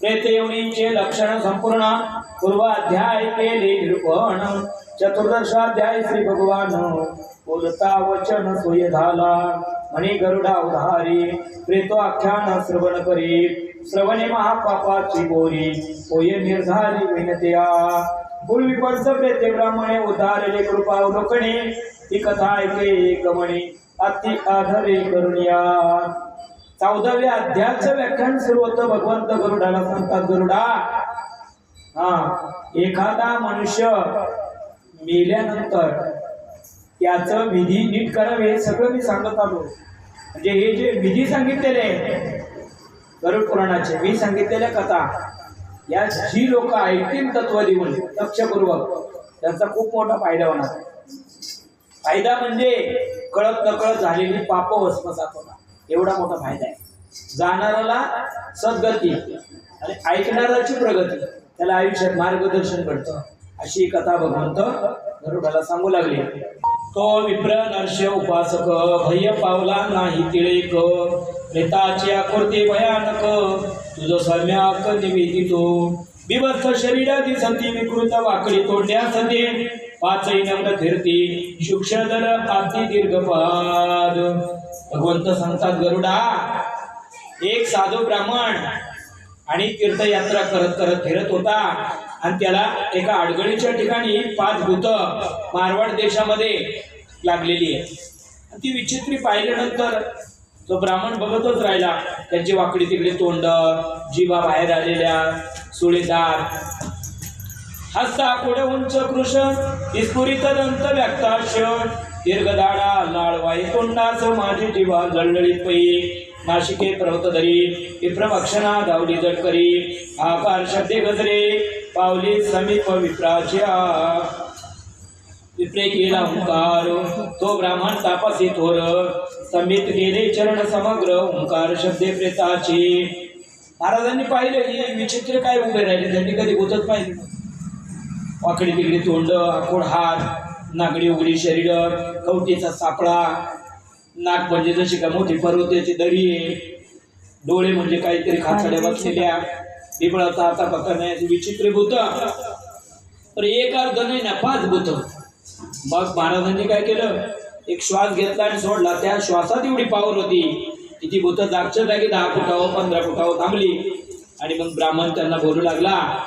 प्रेतयोनीचे लक्षण संपूर्ण। पूर्वाध्याय केले निरूपण। चतुर्दशाध्याय श्री भगवान। बोलता वचन सोय झाला म्हणे गरुडा उधारी। प्रेतो आख्यान श्रवण करी। श्रवणे महापापाची बोरी। होय निर्धारी विनत्या। पूर्वी पंच प्रेते ब्राह्मणे उधारले कृपा लोकणी ही कथा ऐके गमणे। अति आधरे करुणिया। चौदाव्या अध्यायाचं व्याख्यान सुरू होतं. भगवंत गरुडाला सांगतात गरुडा हा एखादा मनुष्य मेल्यानंतर त्याचं विधी नीट करावे हे सगळं मी सांगत आलो. म्हणजे हे जे विधी सांगितलेले आहे, गरुड पुराणाचे मी सांगितलेल्या कथा या जी लोक ऐकतील तत्व देऊन लक्षपूर्वक त्यांचा खूप मोठा फायदा होणार. फायदा म्हणजे कळत नकळत झालेली पाप वसमसात होणार एवढा मोठा फायदा आहे. जाणाऱ्याला सद्गती आणि ऐकणाऱ्याची प्रगती त्याला आयुष्यात मार्गदर्शन घडतं. अशी कथा भगवंत गरुडाला सांगू लागली. तो विप्र नर्ष उपासक भय्य पावला नाही तिळेक. प्रेताची आकृती भयानक तुझं सम्याक निवेदितो. बिभत्स शरीराची सती विकृत वाकडी तोंड्या सती पाचही नम्र फिरती शुक्षदर आती दीर्घपाद. भगवंत सांगतात गरुडा एक साधू ब्राह्मण आणि तीर्थयात्रा करत करत फिरत होता. आणि त्याला एका अडगणीच्या ठिकाणी पाच भूत मारवाड देशामध्ये लागलेली आहे. ती विचित्री पाहिल्यानंतर तो ब्राह्मण बघतच राहिला. त्यांची वाकडी तिकडे तोंड जीवा बाहेर आलेल्या सुळेदार हस्ता कोडे उंच कृश विस्फुरित दंत क्षण दीर्घदाडा लाळवाई तोंडास माझी जीवा जळजळीत पै नाशिके पर्वत धरी विप्रभक्षणा धावली जटकरी आकार शब्दे गजरे पावली समीप विप्राच्या विप्रे केला ओंकार तो ब्राह्मण तापसी थोर समित केले चरण समग्र ओंकार शब्दे प्रेताची. महाराजांनी पाहिलं ही विचित्र काय उभे राहिले त्यांनी कधी गोतच पाहिजे वाकडी तिकडी तोंड आखोड हात नागडी उघडी शरीर कवटीचा सापळा नाक म्हणजे जशी का मोठी पर्वताची दरी आहे. डोळे म्हणजे काहीतरी खाचड्या बसलेल्या. बिबळाचा आता पकडण्याची विचित्र भूत. तर एक अर्ध नाही ना पाच भूत. मग महाराजांनी काय केलं? एक श्वास घेतला आणि सोडला. त्या श्वासात एवढी पावर होती की ती भूत जागच्या जागी दहा फुटावर पंधरा फुटावर थांबली. आणि मग ब्राह्मण त्यांना बोलू लागला.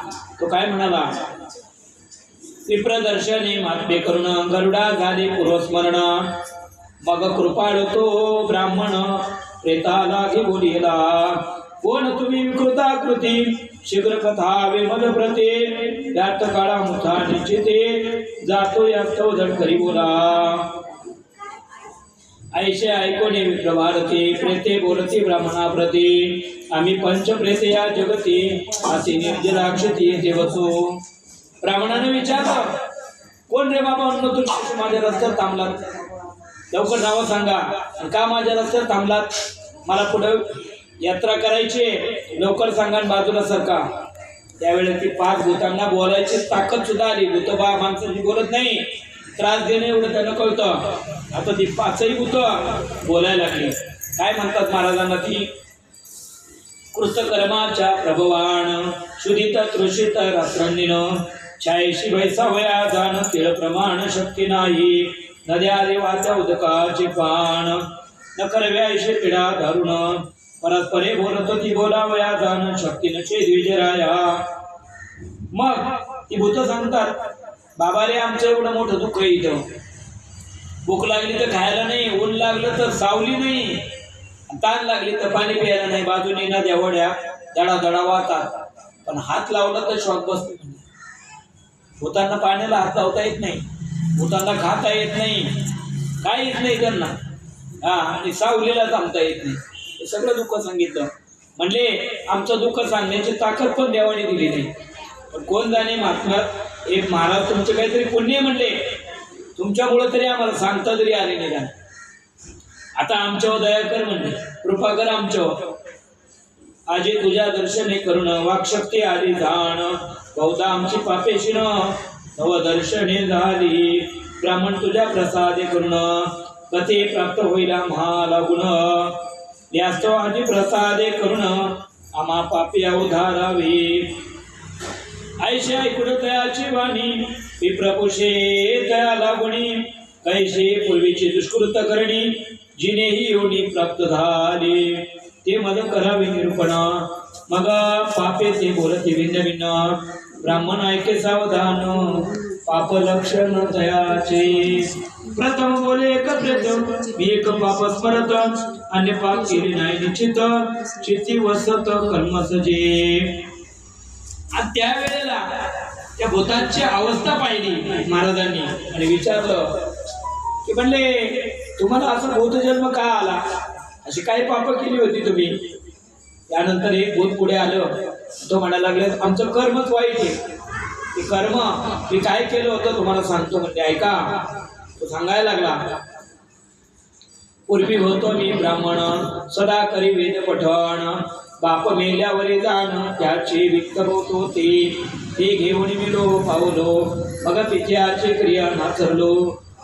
तो काय म्हणाला? विप्रदर्शने माप्य करुण गरुडा झाले पूर्वस्मरण. मग कृपाळ तो ब्राह्मण प्रेताला घे बोलिला कोण तुम्ही विकृताकृती शीघ्र कथा विमल प्रते यात काळा मुथा निश्चिते जातो यास्तव झटकरी बोला. ऐशे ऐकोने विप्रभारती प्रेते बोलती ब्राह्मणा प्रती आम्ही पंच प्रेते या जगती असे निर्जलाक्षती येथे बसू ब्राह्मणाने विचारलं कोण रे बाबा म्हणून तुम्ही माझ्या रस्त्यावर थांबलात? लवकर नावं सांगा. आणि का माझ्या रस्त्यावर थांबलात? मला पुढे यात्रा करायची आहे. लवकर सांगा आणि बाजूला सरका त्यावेळेस ती पाच भूतांना बोलायची ताकद सुद्धा आली. भूतबा माणसांनी बोलत नाही त्रास देणे एवढं त्यांना कळतं. आता ती पाचही भूत बोलायला लागली. काय म्हणतात महाराजांना ती? कृतकर्माच्या प्रभवान शुदित तृषित रात्रंदिन छायशी भैसा वया जाण तिळ प्रमाण शक्ती नाही. नद्या देवाच्या उदकाचे पान. न करव्यायशी पिढा धरुण परस्परे बोलत ती बोलावया जाण शक्ती नशे द्विजराया मग ती भूत सांगतात बाबा रे आमचं एवढं मोठं दुःख आहे इथं. भूक लागली तर खायला नाही ऊन लागलं तर सावली नाही. ताण लागली तर पाणी प्यायला नाही बाजूने नद्या वड्या दडा दडा वाहतात. पण हात लावला तर शॉक बसतो. भूतांना पाण्याला हात लावता येत नाही. भूतांना खाता येत नाही. काय येत नाही त्यांना. हा आणि सावलीला थांबता येत नाही. हे सगळं दुःख सांगितलं. म्हणले आमचं दुःख सांगण्याची ताकद पण देवाने दिली नाही पण कोण जाणे महात्मा हे महाराज तुमचे काहीतरी पुण्य म्हणले. तुमच्यामुळं तरी आम्हाला सांगता तरी आले नाही का आता आमच्यावर दया कर म्हणले. कृपा कर आमच्यावर. आजी तुझ्या दर्शने करुण वाक्शक्ती आली जाण. बहुधा आमची पापेशीन नवदर्शने झाली. ब्राह्मण तुझ्या प्रसादे करुण कथे प्राप्त होईला महाला गुण यास्तव आधी प्रसादे करुण आम्हा पापी अवधारावी. ऐशे ऐकून तयाची वाणी विप्रपुषे तया लागुणी कैसे पूर्वीची दुष्कृत करणी जिनेही योनी प्राप्त झाली. ते मद करावे निरूपण. मग पापे ते बोलते भिन्न भिन्न. ब्राह्मण ऐके सावधान पाप लक्षण दयाचे. प्रथम बोले एक प्रथम मी एक पाप स्मरत अन्य पाप केले नाही निश्चित. चिती वसत कर्मसजे त्यावेळेला त्या भूतांची अवस्था पाहिली महाराजांनी आणि विचारलं की म्हणले तुम्हाला असं भूत जन्म का आला? अशी काही पाप केली होती तुम्ही? त्यानंतर एक भूत पुढे आलं. तो म्हणायला लागले आमचं कर्मच वाईट आहे. ते कर्म मी काय केलं होतं तुम्हाला सांगतो म्हणजे ऐका तो सांगायला लागला पूर्वी होतो मी ब्राह्मण सदा करी वेद पठण बाप मेल्यावरी जाण त्याची विक्त होत होती. ते घेऊन मिलो पावलो मग तिथे क्रिया नाचरलो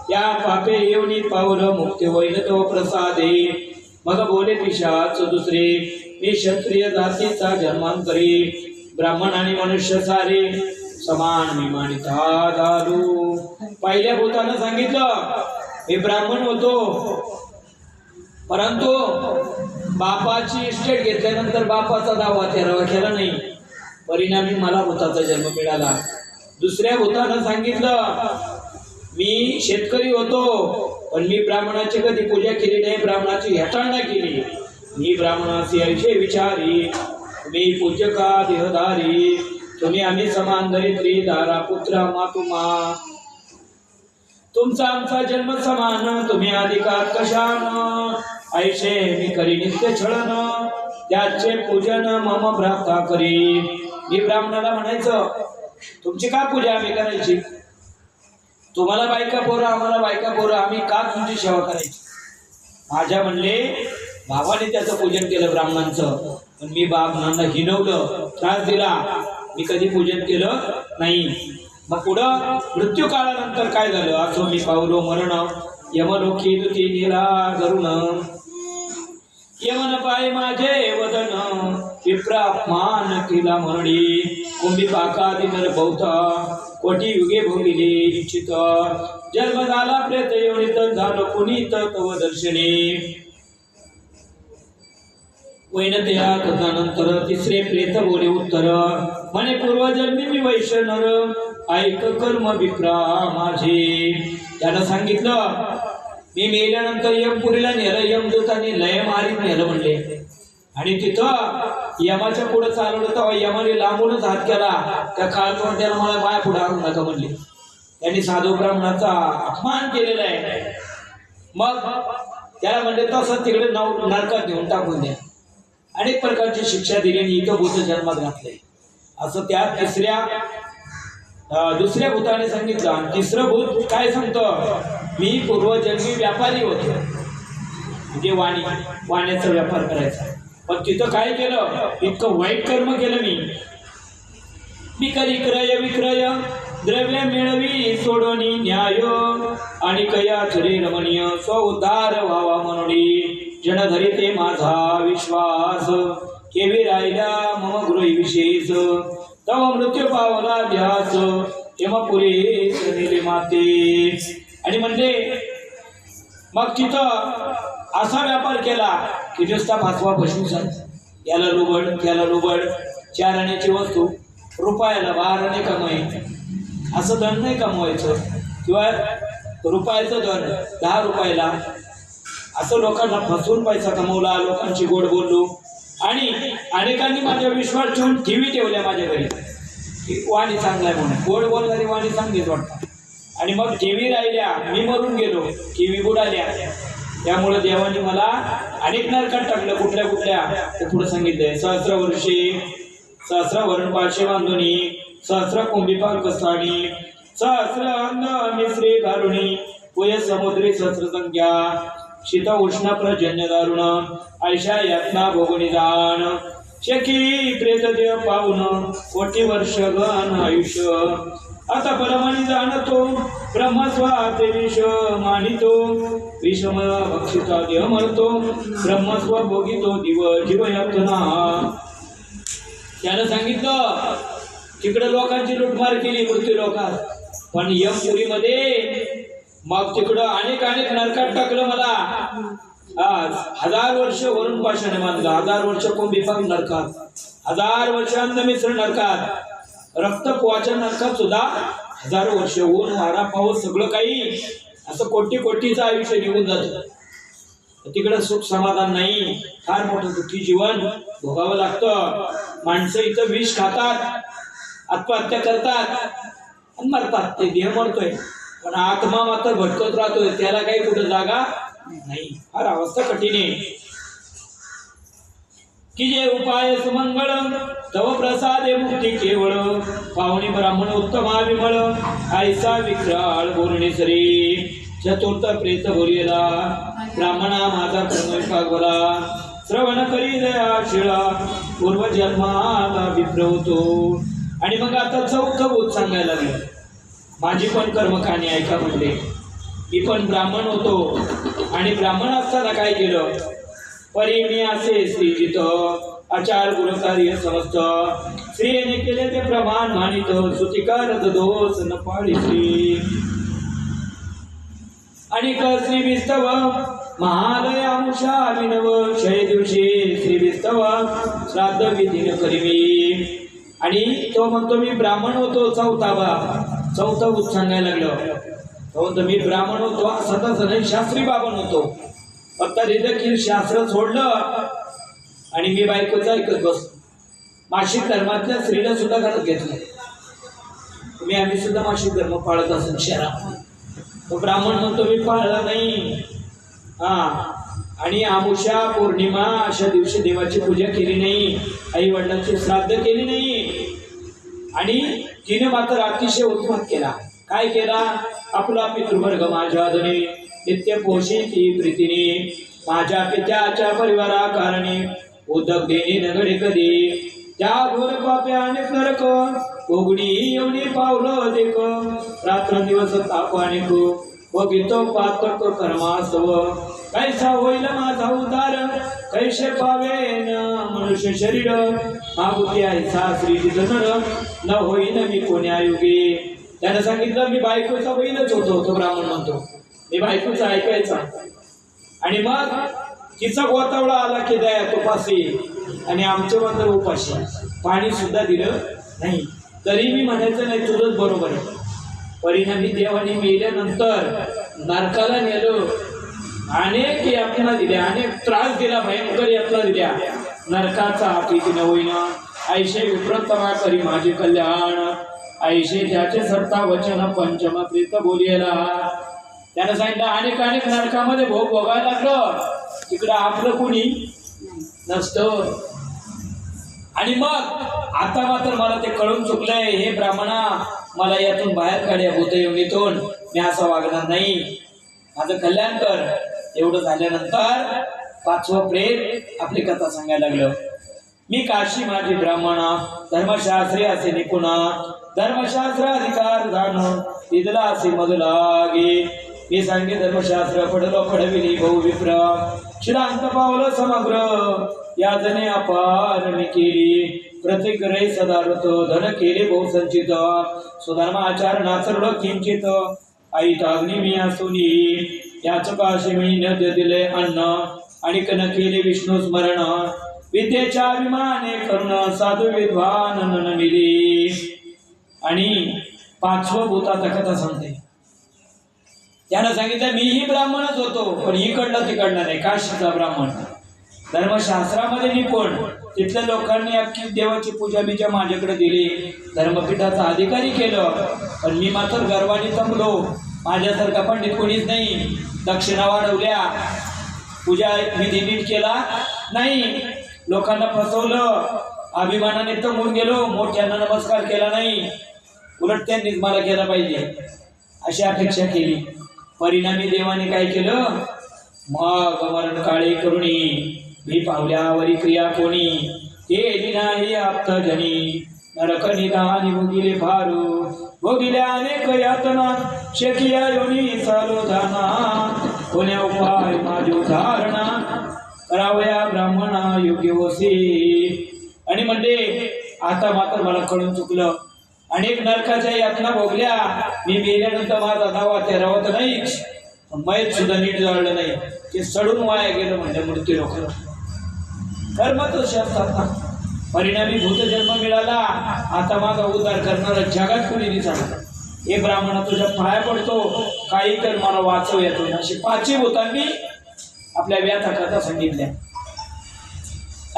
त्या पापे येऊन पावलं मुक्ती होईल तो प्रसादे. मग बोले पिशाच दुसरे मी क्षत्रिय जातीचा जन्मांतरी ब्राह्मण आणि मनुष्य सारे समान विमानिता झालो. पहिल्या भूतानं सांगितलं हे ब्राह्मण होतो. परंतु बापाची इस्टेट घेतल्यानंतर बापाचा दावा तेरावा केला नाही. परिणामी मला भूताचा जन्म मिळाला. दुसऱ्या भूतानं सांगितलं मी शेतकरी होतो पण मी ब्राह्मणाची कधी पूजा केली नाही ब्राह्मणाची हेटाळणा केली. मी ब्राह्मणाची ऐशे विचारी मी पूजका देहधारी तुम्ही आम्ही समान दरिद्री दारा पुत्र मातुमा तुमचा आमचा जन्म समान तुम्ही अधिकार कशान? ऐशे मी करी नित्य छळन त्याचे पूजन मम भ्राता करी. मी ब्राह्मणाला म्हणायचं तुमची का पूजा आम्ही करायची? तुम्हाला बायका पोरं आम्हाला बायका पोरं आम्ही का तुमची सेवा करायची? माझ्या म्हणले बाबाने त्याचं पूजन केलं ब्राह्मणांचं. पण मी ब्राह्मणांना हिनवलं. त्रास दिला. मी कधी पूजन केलं नाही. मग पुढं मृत्यू काळानंतर काय झालं? असो मी पावलो मरण. यमलोकी दुती निरा यमन पाय माझे वदन. विप्रापमान केला मरणी. कुंभी पाकादी नर बहुता कोटी युगे भोगिले इच्छित. जन्म झाला प्रेत योनित. झालो पुनीत तव दर्शने. वैनतया तदनंतर तिसरे प्रेत बोले उत्तर म्हणे पूर्वजन्मी मी वैश्य नर ऐक कर्म विप्रा माझे. त्यानं सांगितलं मी मेल्यानंतर यमपुरीला नेलं यमदूताने लय मारीत नेलं म्हणले. आणि तिथं यमाच्या पुढे चालवलं तेव्हा यमाने लांबूनच हात केला. त्या काळात त्याला मला माया पुढे आणू नका म्हणले. त्यांनी साधू ब्राह्मणाचा अपमान केलेला आहे. मग त्याला म्हणले तसं तिकडे नव नरकात घेऊन टाकून द्या. अनेक प्रकारची शिक्षा दिली आणि इथं भूत जन्मात घातले. असं त्या तिसऱ्या दुसऱ्या भूताने सांगितलं. आणि तिसरं भूत काय सांगतं? मी पूर्वजन्मी व्यापारी होतो. म्हणजे वाणी वाण्याचा व्यापार करायचा. पण तिथं काय केलं? इतकं वाईट कर्म केलं मी. मी कधी क्रय विक्रय द्रव्य मिळवी सोडोनी न्याय आणि कया चरे रमणीय स्व उद्धार व्हावा म्हणून. जनधरी ते माझा विश्वास. केवी राहिला मम गृही विशेष. तव मृत्यू पावला ध्यास. यम पुरे माते. आणि म्हणजे मग तिथं असा व्यापार केला की नुसता फासवा पशुचा याला लुबड त्याला लुबड. चार आण्याची वस्तू. रुपयाला बाराने कमाई असं धन नाही कमवायचं. किंवा रुपयाचं धन दहा रुपयाला असं लोकांना फसवून पैसा कमवला लोकांची गोड बोललो. आणि अनेकांनी माझ्या विश्वास ठेवून टी व्ही ठेवल्या माझ्या घरी. की वाणी चांगला आहे म्हणून. गोड बोलणारी वाणी चांगलीच वाटतात. आणि मग टी व्ही राहिल्या मी मरून गेलो टी व्ही बुडाल्या त्यामुळे देवाने मला अनेक नरकात टाकलं कुठल्या कुठल्या. ते पुढे सांगितलंय. सहस्र वर्षे सहस्र वरण पाचशे बांधुनी सहस्र कुंभिपाल कसाणी सहस्र अंग मिश्री घालुणी वय समुद्री सहस्र संख्या शीत उष्ण प्रजन्य दारुण ऐशा यातना भोगणी जाण शकी प्रेत देव पाहुण कोटी वर्ष गण आयुष्य। आता परमाने जाणतो ब्रह्मस्वाते विष मानितो। विषम भक्षिता देह मरतो ब्रह्मस्व भोगितो दिव जीव यातना त्यानं सांगितलं तिकडे लोकांची लुटमार केली मृत्यू लोकात. पण यमपुरीमध्ये मग तिकडं. अनेक अनेक नरकात टाकलं मला. आज हजार वर्ष वरून पाशाने मानलं हजार वर्ष कोंबीपाक नरकात. हजार वर्ष मिश्र नरकात. रक्त पोहाच्या नरकात सुद्धा हजारो वर्ष ऊन वारा पाऊस सगळं काही असं कोटी कोटीचं आयुष्य निघून जातं. तिकडं सुख समाधान नाही. फार मोठं दुःखी जीवन भोगावं लागतं. माणसं इथं विष खातात आत्महत्या करतात आणि मरतात. ते देह मरतोय. पण आत्मा मात्र भटकत राहतोय त्याला काही कुठं जागा नाही. फार अवस्था कठीण आहे. कि जे उपाय सुमंगळ तव प्रसादे मुक्ती केवळ पाहुणे ब्राह्मण उत्तमा विमळ आयसा विक्राळ बोलणे सरी. चतुर्थ प्रेत बोलिला ब्राह्मणा माझा कर्मविभाग बोला श्रवण करी दया शिळा पूर्वजन्माला विप्रवतो आणि मग आता चौथं बोध सांगायला लागलं. माझी पण कर्मकाणी ऐका म्हणले. मी पण ब्राह्मण होतो आणि ब्राह्मण असताना काय केलं? परी मी असे श्री जित आचार गुणकार्य समस्त. स्त्रियेने केले ते प्रमाण मानित सुतिकार दोष न पाळी श्री आणि क श्री विस्तव महालय अंशा विनव क्षय दिवशी श्री विस्तव श्राद्ध विधीन करीमी. आणि तो म्हणतो मी ब्राह्मण होतो चौथा बा चौथा बुत सांगायला लागलं. तो मी ब्राह्मण होतो असा नाही शास्त्री बाबन होतो. फक्त देखील शास्त्र सोडलं आणि मी बायकोचं ऐकत बसतो मासिक धर्मातल्या स्त्रीला सुद्धा घरात घेतलं. मी आम्ही सुद्धा मासिक धर्म पाळत असेल शहरात. तो ब्राह्मण म्हणतो मी पाळला नाही. हा. आणि आमुषा पौर्णिमा अशा दिवशी देवाची पूजा केली नाही. आई वडिलांची श्राद्ध केली नाही. आणि तिने मात्र अतिशय उत्पात केला. काय केला? आपला पितृवर्ग माझ्या धने नित्य पोषी ती प्रीतीने माझ्या पित्याच्या परिवारा कारणे उदक देणे नगडे कधी? त्या घोर पापे आणि नरक उघडी एवढी पावलं देख रात्र दिवस ताप अनेक बघितो पातक कर्मासव. कैसा होईल माझा उतार. कैसे पावेन मनुष्य शरीर. मागुती आहे सासरी नर. न होईन मी कोण्या युगे. त्यानं सांगितलं मी बायकोचा बैलच होतो तो ब्राह्मण म्हणतो. मी बायकोचा ऐकायचा. आणि मग तिचा गोतावळा आला की द्या तुपाशी. आणि आमचे मात्र उपाशी. पाणी सुद्धा दिलं नाही. तरी मी म्हणायचं नाही तुझंच बरोबर आहे. परिणामी देवाने मेल्यानंतर नरकाला नेलं. अनेक यातना दिल्या अनेक त्रास दिला भयंकर यातना दिल्या नरकाचा हाती होईना. ऐशे विप्रतमा करी माझे कल्याण. ऐशे त्याचे सरता वचन पंचम प्रीत बोलियला. त्यानं सांगितलं अनेक अनेक नरकामध्ये भोग भोगायला लागलं. तिकडं आपलं कुणी नसतं. आणि मग आता मात्र मला ते कळून चुकलंय. हे ब्राह्मणा मला यातून बाहेर काढ्या भूत योनीतून मी असं वागणार नाही. माझं कल्याण कर. एवढं झाल्यानंतर पाचवं प्रेत आपली कथा सांगायला लागलं. मी काशी माझी ब्राह्मणा धर्मशास्त्री असे निपुणा धर्मशास्त्र अधिकार जाण तिथला असे मग लागे. मी सांगे धर्मशास्त्र पडलो पडविली भाऊ विप्र शिरांत पावलं समग्र. या जने अपार मी केली. प्रत्येक रे सदारत धन केले भाऊ संचित. सुधर्म आचार नाचरड किंचित. आई ताग्नी मी याच काशी मी नद्य दिले अन्न आणि कन केले विष्णू स्मरण. विद्येच्या अभिमाने करुण साधू विद्वान मिली. आणि पाचवं भूताचा कथा सांगते. त्यानं सांगितलं मीही ब्राह्मणच होतो पण इकडलं तिकडलं नाही. काशीचा ब्राह्मण. धर्मशास्त्रामध्ये निपुण. तिथल्या लोकांनी अख्खी देवाची पूजा बिजा माझ्याकडे दिली. धर्मपीठाचा अधिकारी केलं. पण मी मात्र गर्वाने जमलो माझ्यासारखा पंडित कोणीच नाही. दक्षिणा वाढवल्या. पूजा विधी नीट केला. नाही लोकांना फसवलं. अभिमानाने तंबून गेलो. मोठ्यांना नमस्कार केला नाही. उलट त्यांनीच मला केला पाहिजे. अशी अपेक्षा केली. परिणामी देवाने काय केलं? मग मरण काळे करुणी. मी पावल्यावरी क्रिया कोणी. ते नाही आप्त जनी नरक निदानी भोगिले फारू भोगिल्या अनेक यातना शेकिया योनी चालो धाना कोण्या उपाय माझो धारणा करावया ब्राह्मणा योग्य वसी आणि म्हणजे आता मात्र मला कळून चुकलं. अनेक नरकाच्या यातना भोगल्या. मी मेल्यानंतर माझा दावा ते रावत नाहीच मैत सुद्धा नीट जळलं नाही. ते सडून वाया गेलं म्हणजे मृत्यू लोक कर्म तसे असतात परिणामी भूत जन्म मिळाला. आता माझा उद्धार करणारा जगात कुणी दिसणार हे ब्राह्मणा तुझ्या पाया पडतो. काही तर मला वाचव येतो अशी पाचही भूतांनी आपल्या व्याथा कथा सांगितल्या.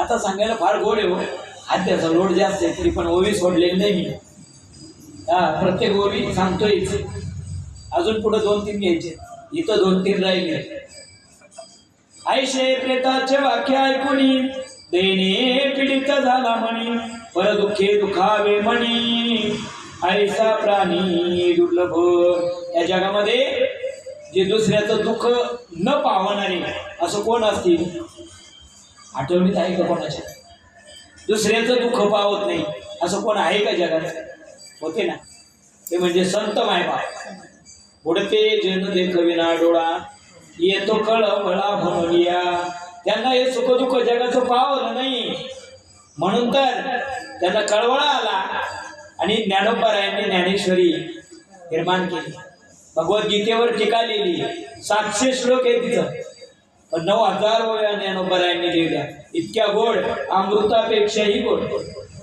आता सांगायला फार गोड आहे हो. हात्याचा लोड जास्त आहे तरी पण ओवी सोडलेली नाही मी. हा प्रत्येक ओवी सांगतोय. अजून पुढे दोन तीन घ्यायचे. इथं दोन तीन राहिले. आयशे प्रेताचे वाक्य ऐकून देणे पीडित झाला म्हणी पर दुःखे दुखावे म्हणी. ऐसा प्राणी दुर्लभ. या जगामध्ये जे दुसऱ्याचं दुःख न पावणारे असं कोण असतील? आठवणीत आहे का कोणाच्या दुसऱ्याचं दुःख पावत नाही असं कोण आहे का जगात? होते ना. ते म्हणजे संत मायबाप. बुडते जन देखविना डोळा येतो कळ भला म्हणून त्यांना हे सुख दुःख जगाचं पावलं नाही म्हणून तर त्यांना कळवळा आला आणि ज्ञानोपरायांनी ज्ञानेश्वरी निर्माण केली. भगवद्गीतेवर टीका लिहिली. सातशे श्लोक आहे तिथं. पण नऊ हजार ओव्या ज्ञानोपरायांनी लिहिल्या. इतक्या गोड अमृतापेक्षाही गोड.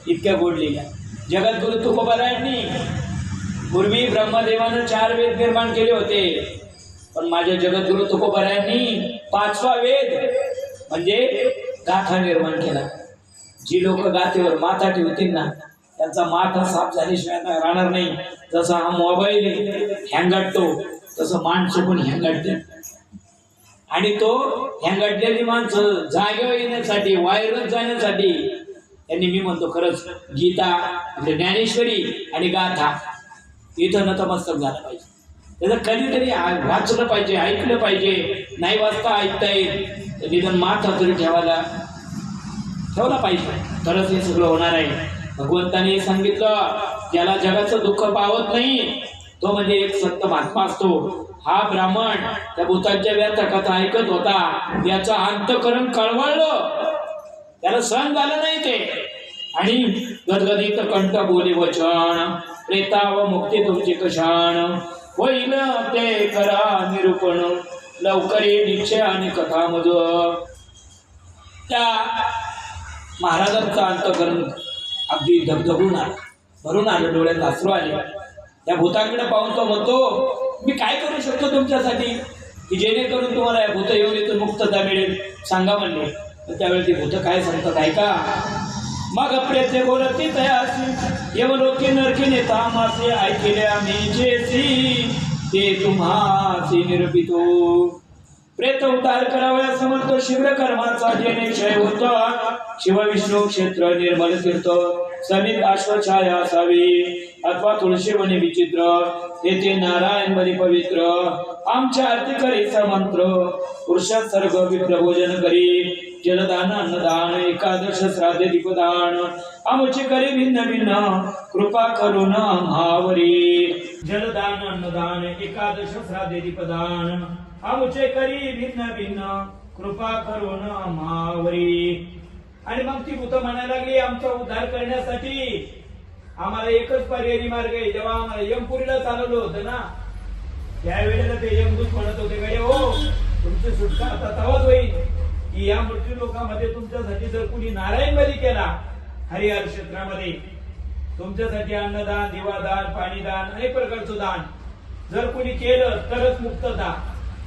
इतक्या गोड लिहिल्या. जगद्गुरु तुकोबरायांनी पूर्वी ब्रह्मदेवानं चार वेद निर्माण केले होते. पण माझ्या जगद्गुरु तुकोबरायांनी पाचवा वेद म्हणजे गाथा निर्माण केला. जी लोक गाथेवर माथा ठेवतील ना त्यांचा माथा साफ झाल्याशिवाय राहणार नाही. जसा हा मोबाईल हँगाटतो तसं माणसं पण हँगाटते आणि तो हँगाटलेली माणसं जागेवर येण्यासाठी वायरच जाण्यासाठी त्यांनी मी म्हणतो खरंच गीता म्हणजे ज्ञानेश्वरी आणि गाथा इथं नतमस्तक झालं पाहिजे. त्याचं कधीतरी वाचलं पाहिजे ऐकलं पाहिजे. नाही वाचता ऐकता येईल तर निदान माथा तरी ठेवायला ठेवला पाहिजे. तरच हे सगळं होणार आहे. भगवंताने सांगितलं ज्याला जगाचं दुःख पावत नाही तो म्हणजे एक संत महात्मा असतो. हा ब्राह्मण त्या भूतांच्या व्यर्थ कथा ऐकत होता. याचं अंतकरण कळवळलं. त्याला सहन झालं नाही ते. आणि गदगदित कंठ बोले वचन प्रेता व मुक्ती तुमची कशाण होईल ते करा निरूपण. लवकर ये निश्चय आणि कथामधून. त्या महाराजांचं अंतकरण अगदी धबधबून आलं. भरून आलं डोळ्यात आसरू आले. त्या भूताकडे पाहून तो म्हणतो मी काय करू शकतो तुमच्यासाठी? की जेणेकरून तुम्हाला या भूत योनीतून मुक्तता मिळेल? सांगा म्हणले. तर त्यावेळी ते भूत काय सांगतात ऐका. मग प्रेते बोलती तयासी यवलोकी नरकी नेता मासे ऐकले आम्ही जेसी. ते तुम्हासी निरपितो. प्रेत उद्धार करावया समर्थ शिव्र कर्माचा जेणे क्षय होता. शिव विष्णू क्षेत्र निर्मल तीर्थ समित अश्वछाया असावी. अथवा तुळशी विचित्र. येथे नारायण बली पवित्र. आमच्या आरती करीचा मंत्र. पुरुषात सर्ग विप्रभोजन करी. जलदान अन्नदान एकादश श्राद्ध दीपदान. आमचे करी भिन्न भिन्न. कृपा करून आम्हावरी जलदान अन्नदान एकादश श्राद्ध दीपदान आमचे करी भिन्न भिन्न कृपा करून मावरी। आणि मग ती भूत म्हणायला लागली आमचा उद्धार करण्यासाठी आम्हाला एकच पर्यायी मार्ग आहे जेव्हा आम्हाला यमपुरीला चालवलं होतं ना त्यावेळेला ते यमदूत म्हणत होते गडे हो तुमची सुटका आता तवाच होईल की या मृत्यू लोकांमध्ये तुमच्यासाठी जर कुणी नारायण बली केला हरिहर क्षेत्रामध्ये तुमच्यासाठी अन्नदान दिवादान पाणीदान अनेक प्रकारचं दान. जर कुणी केलं तरच मुक्तता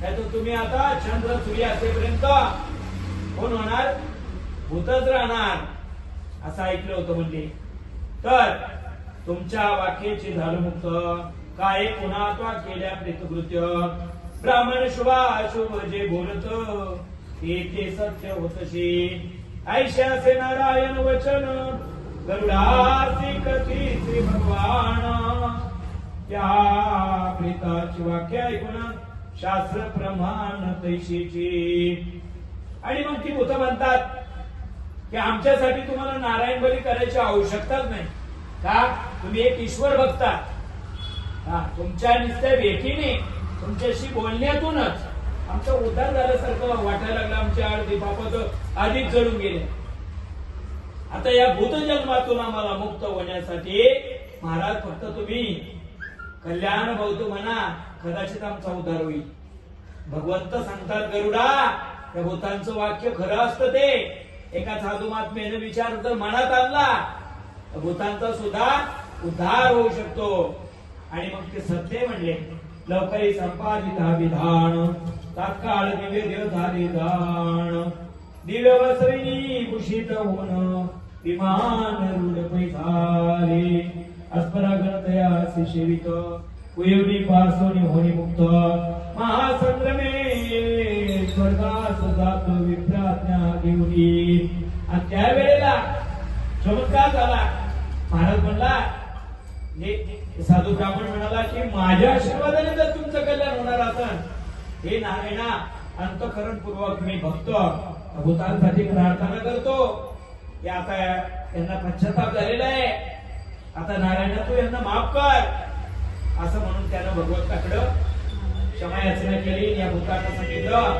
नाही तर तुम्ही आता चंद्र सूर्य असेपर्यंत कोण होणार? भूतच राहणार. असं ऐकलं होतं म्हणजे. तर तुमच्या वाक्याची झालं मुक्त काय पुन्हा त्वा केल्या प्रेतकृत्य? ब्राह्मण शुभा अशुभ जे बोलत ते सत्य होतशी ऐशासे नारायण वचन गरुडासी कथी श्री भगवान? त्या प्रेताची वाक्य ऐकून शास्त्र प्रमाण तैशीची. आणि मग ती भूत म्हणतात की आमच्यासाठी तुम्हाला नारायण बली करायची आवश्यकताच नाही. का? तुम्ही एक ईश्वर बघता हा तुमच्या नुसत्या भेटीने तुमच्याशी बोलण्यातूनच आमचा उद्धार झाल्यासारखं वाटायला लागलं आमच्या आरती बापाचं. आधीच जळून गेले. आता या भूतजन्मातून आम्हाला मुक्त होण्यासाठी महाराज फक्त तुम्ही कल्याण भवतो म्हणा कदाचित आमचा उद्धार होईल. भगवंत सांगतात गरुडा त्या भूतांचं वाक्य खरं असतं ते. एका साधू महात्म्याने विचार जर मनात आणला. तर भूतांचा सुद्धा उद्धार होऊ शकतो. आणि मग ते सत्य म्हणले लवकरी संपादित विधान. तात्काळ दिव्य देव झाले दान दिव्य वसविनी भूषित होणं विमान रूढ पैसाले अस्परा गणतया सेवित. उयोनी होणी मुक्त महासंग्रमे स्वर्गास जातो विप्राज्ञा घेऊनी आणि त्यावेळेला चमत्कार झाला. महाराज म्हणला हे साधू ब्राह्मण म्हणाला की माझ्या आशीर्वादाने जर तुमचं कल्याण होणार असेल हे नारायणा अंतकरणपूर्वक मी भक्त. भूतांसाठी प्रार्थना करतो. हे आता यांना पश्चाताप झालेला आहे. आता नारायण तू यांना माफ कर. असं म्हणून त्यानं भगवंताकडं क्षमा याचना केली या भूतांना सांगितलं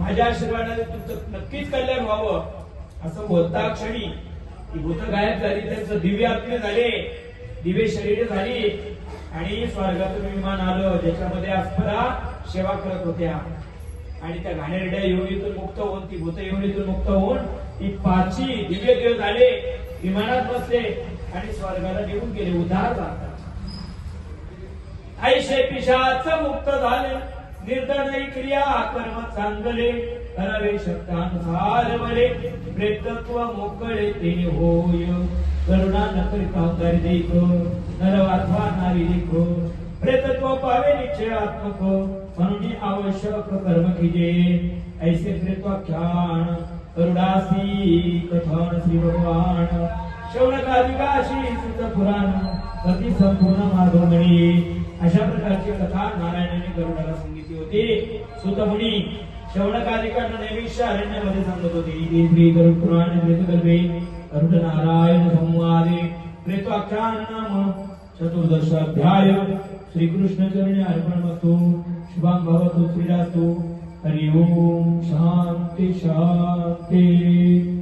माझ्या आशीर्वादाने तुमचं नक्कीच कल्याण व्हावं. असं बोलता क्षणी ती भूत गायब झाली त्यांचं दिव्य आत्मे झाले. दिव्य शरीर झाली. आणि स्वर्गातून विमान आलं. ज्याच्यामध्ये अस्परा सेवा करत होत्या. आणि त्या घाणेरड्या योनीतून मुक्त होऊन ती भूत योनीतून मुक्त होऊन ती पाची दिव्य देव झाले विमानात बसले आणि स्वर्गाला घेऊन गेले. उधार झाला. ऐशे पिशाच मुक्त झाले. निर्दय क्रिया कर्म चांगले. करावे शब्दानुसार बरे प्रेतत्व मोकळे ते होय. करुणा न करिता उदारी देख. नर अथवा नारी देख. प्रेतत्व पावे निश्चयात्मक म्हणून आवश्यक कर्म किजे. ऐसे प्रेत्वाख्यान करुणासी कथन श्री भगवान शौनकादिकाशी सुत पुराण अति संपूर्ण माधवमणी अशा प्रकारची कथा नारायणाने गरुडाला सांगितली होती. सुतमुनी शौनकादिकांना नैविष्य अरण्यामध्ये सांगत होती इति श्री गरुड पुराण प्रेतकल्पे गरुड नारायण संवादे प्रेत्वाख्यान नाम चतुर्दशाध्याय श्रीकृष्ण चरणे अर्पणमस्तु शुभं भवतु श्रीरास्तु हरि ओम शांती शांती।